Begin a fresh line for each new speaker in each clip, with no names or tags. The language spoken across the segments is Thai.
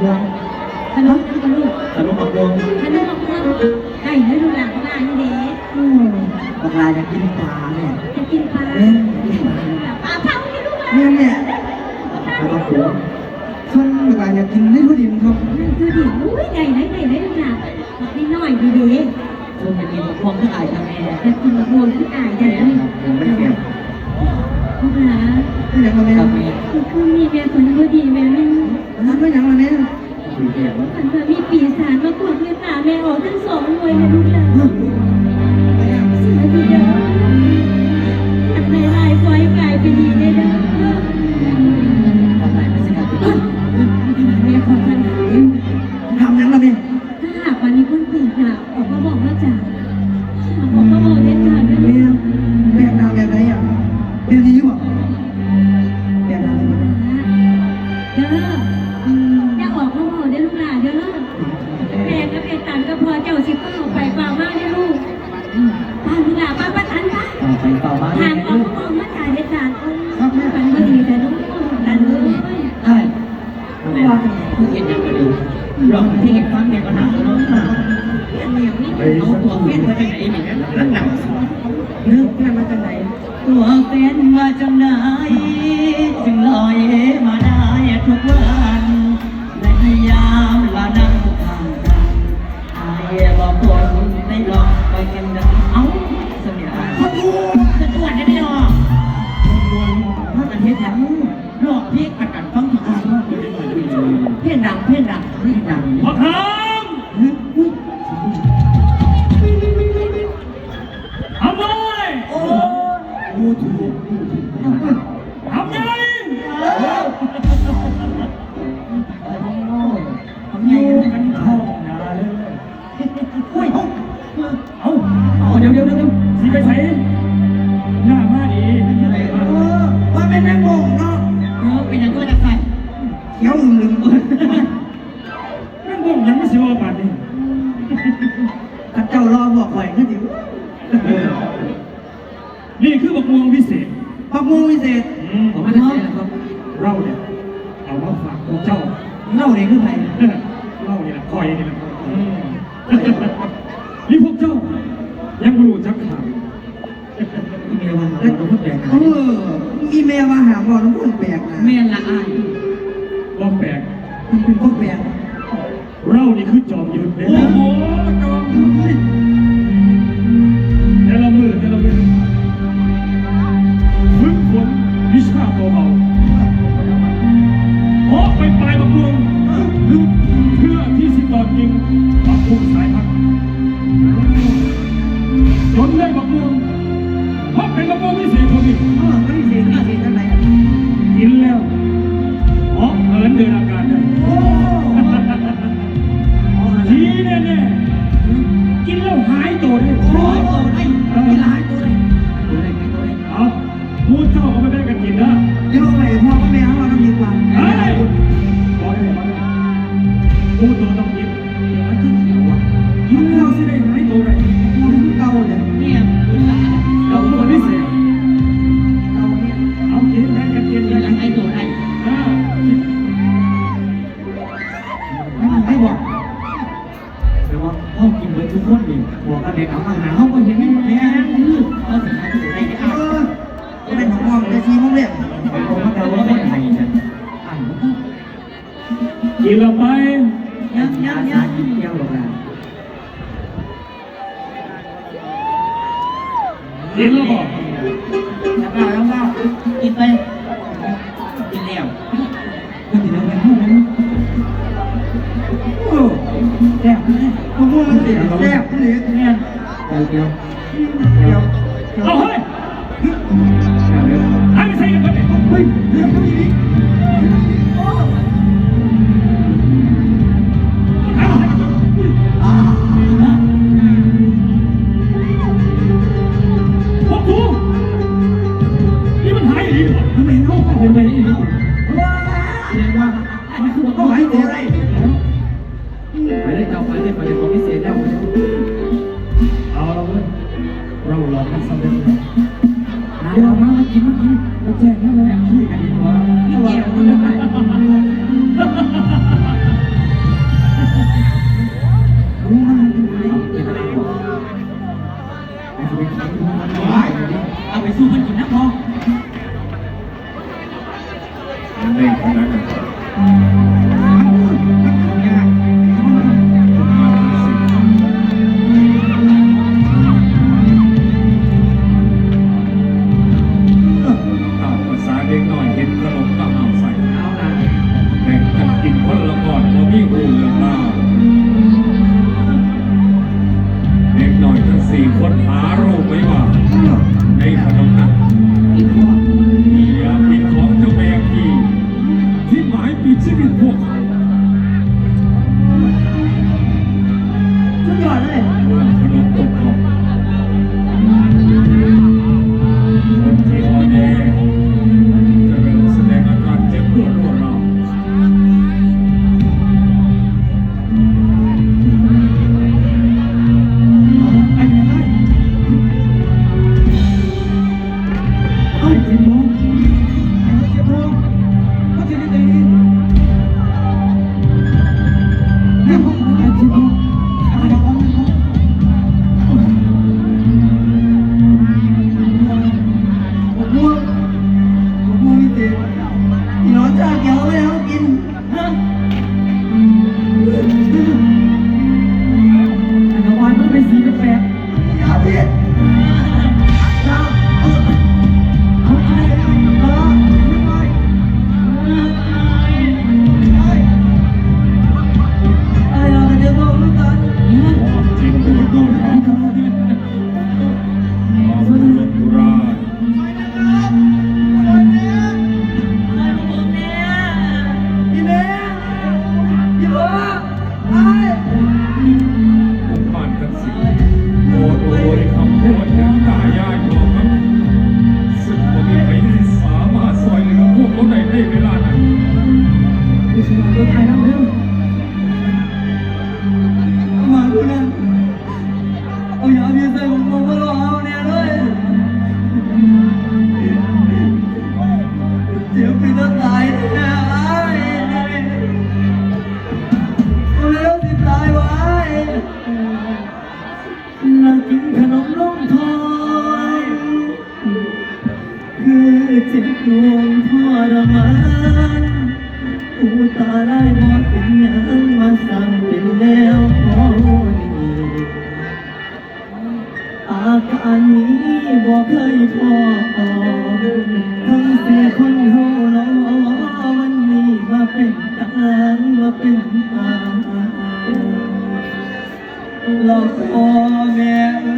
ขนม
มาพวง
ขนมนั่นก็ลูก
ขนมมาพวง
ขนมมะม่วงได้ด้วยลูกหลานของหลานนี่เด้
อืมบางรายอยากกินปลาเนี่ย
จะกินปลา
แม่อยากกินปลา
ปลาเผาให้ลูกหลาน
เนี่ยเนี่ย
แล้วก็พวง
ท่านเวลาอยากกินให้ทุดินครับ
ดูดิอุ้ยได้ได้ได้ได้ลูกหลานนิดหน่อยดีเด้
ช่วงอยากกินพวงที่อายทำแม่
อยากกินมะม่วงที่อายได้
แม่
เลย
ครับผมไม่แซ่บ
ลูกหลาน
ไม่ยังล่ะแม่
ครับแม่
คือมีแม่คนก็ดีแม่ไม่รู้
ท่านไม่ยังล่ะแม่
ยแซ่บ
มันเธอมีปีศาจมากวดเงินตาแม่ออกทั้งสองหน่วยเลยลูกหลาน ด้ออย่าออกมาบอกเด้
อ
ลูกหลานเด้อแม่กับแม่ตันก็พอเจ้าสิเป้าไปเปล่ามากเด้อลูกป้าลูกหลานป้าป้าทันป้า
ต่อไปต่อมา
ทางออกออกมาจ่ายเด็ดขาดครับแม่ฝันบ่ดีแต่ลูกตันเลย
ใช่แม่ผู้เห็นยังก็ดีลองที่เห็นฟังเนี่ยก็หนักแล้วเนาะเอาตัวเฟ้นมาจากไหนเนี่ยหนักๆนึกแม่มาจากไหนตัวเป็นมาจากไหนจึงลอยมาได้ ทุกวันใน เล่าเนี่ย
คือ
ใคร
เราเนี่ย
นะ
คอยนี่นะอืมนี่พวกเจ้า ยังไม่รู้จักข่าว
ที่มีวันเราต้องพูดแบ่ง
เออมีแม่มาหาบ่อน้ำพุ่นแปลกนะ
เมียนละอาย
ว่าแปลก
มันเป็นพวกแปลก
เรานี่คือจอมยุทธเนี่ย
โอ้โหจอมยุทธ
แต่ละมือแต่ละมือฝึกฝนวิชาเบาๆออกไปปลายบักม่วง พูดตั
ยัง
ยัง
ยัง
กิ
นเที่
ย
วหรอกนะ
กินแล้วบอก
แล้วก็แล้วก็กินไปกินแล้วก็กินแล้วไปห้องนั้น
โอ้แซ่บมะม่วงมันเสียแซ่บเลย
เนี่ยเดียว
เดี๋ยว
เอาเฮ้ย
เดียว
ให้ไปใส่กันไปเลย
เฮ้ยเดี๋ยวเขาอีก
เอา
ไป
สู้มันกินนะ
พ่อ
เจ็บดว
ง
ทร
มา
นอุตาได้
บ่เป็นหยังมาสั่งเป็นแล้วพอนี้อาการนี้บอกเคยพอทั้งเสียคนโห่เนาะวันนี้มาเป็นกลางมาเป็นตา
หลอกพ่อแม่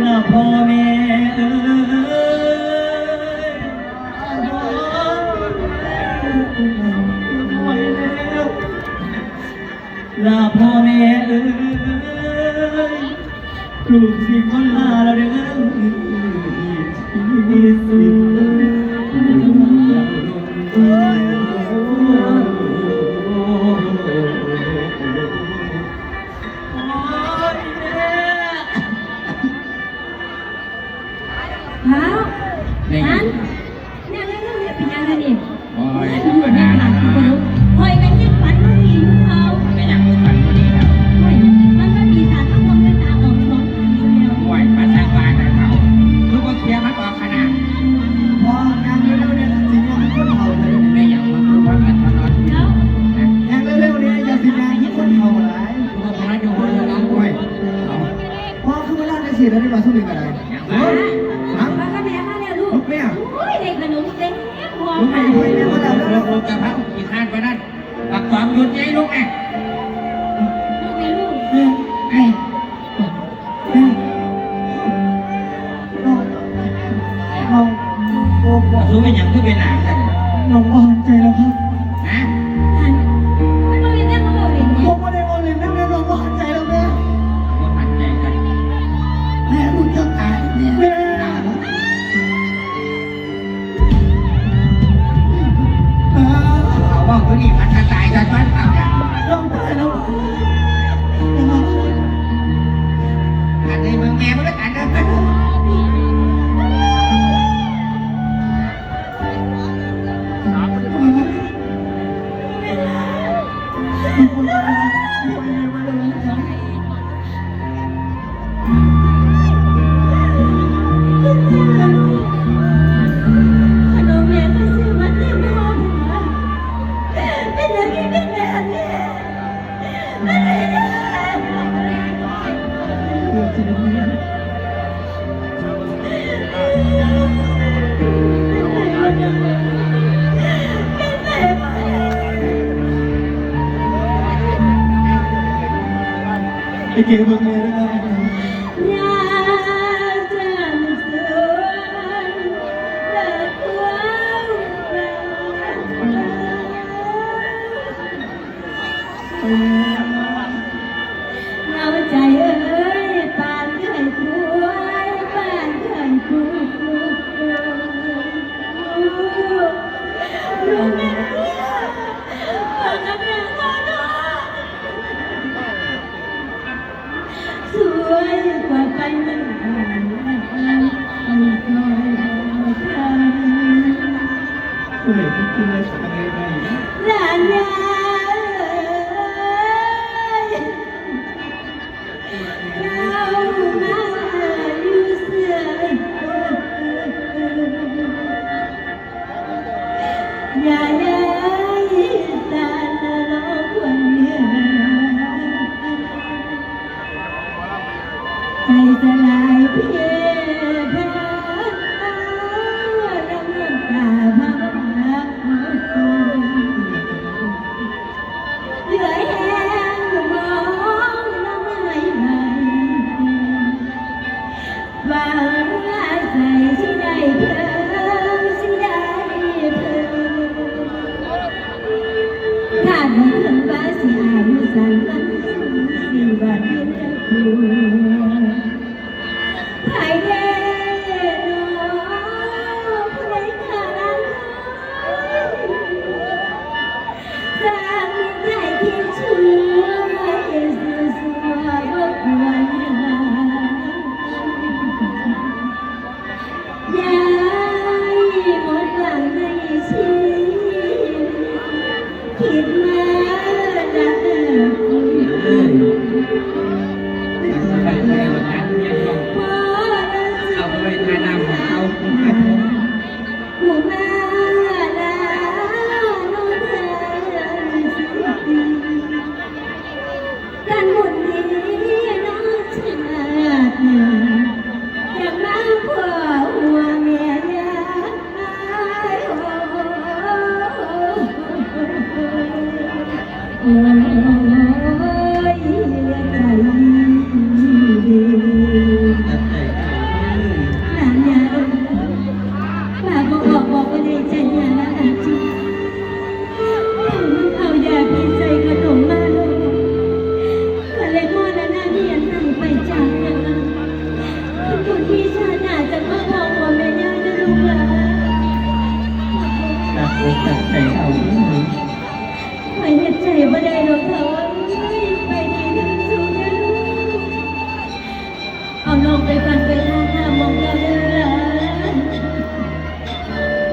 นะพ่อแม่เอ้ย เท้านั่นนี่ยเรื่องนี้เป็
นยังไงนี่
โอ้ย
ธร
ร
มดา
ละ
คอยกันยังฝันว่ามีลูกเขา
ไม่อยากฝันว่าดีแล้ว
มันก็มีสารทั้งหมดเป็นตาออกสองทางอยู่แล้ว
โอ้ยมาสร้างบ้านให้เขาลูกก็เคลียร์มันออกขนาด
พองนเร็วๆเนี่ยสิงานคนเขาเลย
ไม่อยากมาดูว่ากันตลอด
แล้ว
งนเร็วๆเนี่ยอย่าสิงานคนเขาหลาย
ลูกคนนั้นอยู่คนละล้านด้วย
พอคือเวลาะเสียแล้วได้มาสู้ดีกั
น
เล
ย ม่
โอ้ยได้ขนมเต็ม
พอ
ไป
โอ้โก
จะพักกี่ท่านไปนั่นปักความยุ่ดใจลูกแอ่
ลูกไปลูก
แอ่เราโอ้โห
รู้ไป็ยัางที่เป็นหนังกัน
น้องอ่อนใจแล้วครับ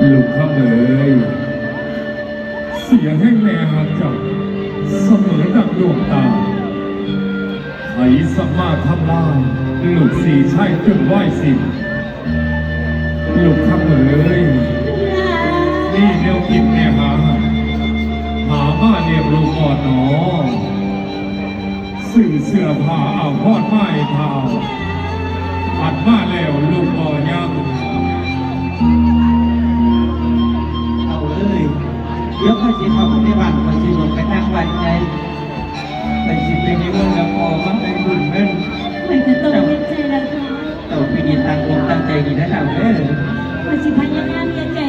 ลู
กข้าเล
ยเสียงให้แม่หักจับเส
ม
อดังดวงตาไถสัม
มาทำลายลูกสีใช่จึงไหวสิลูกข้าเลยนี่เดียวกินแน่หาหาบ้าเนียบลูกอ่อนหนอสื่อเสื้อผ้าเอาพอดไม้เท้าอัดมาแล้วลูก
อ่อนยัง สิเข้าไปในบ้านค่อยสิลงไปนั่งไว้ใจไปสิไปนิมนต์แล้วพอมันไปบุญเงิน
ไปจะต้องเย็นใจแล้วค่ะ
เต่าปีนี้ตั้งอกตั้งใจดีนะเราเด้อ
มาสิพยายามเย็นใจได้เถอะ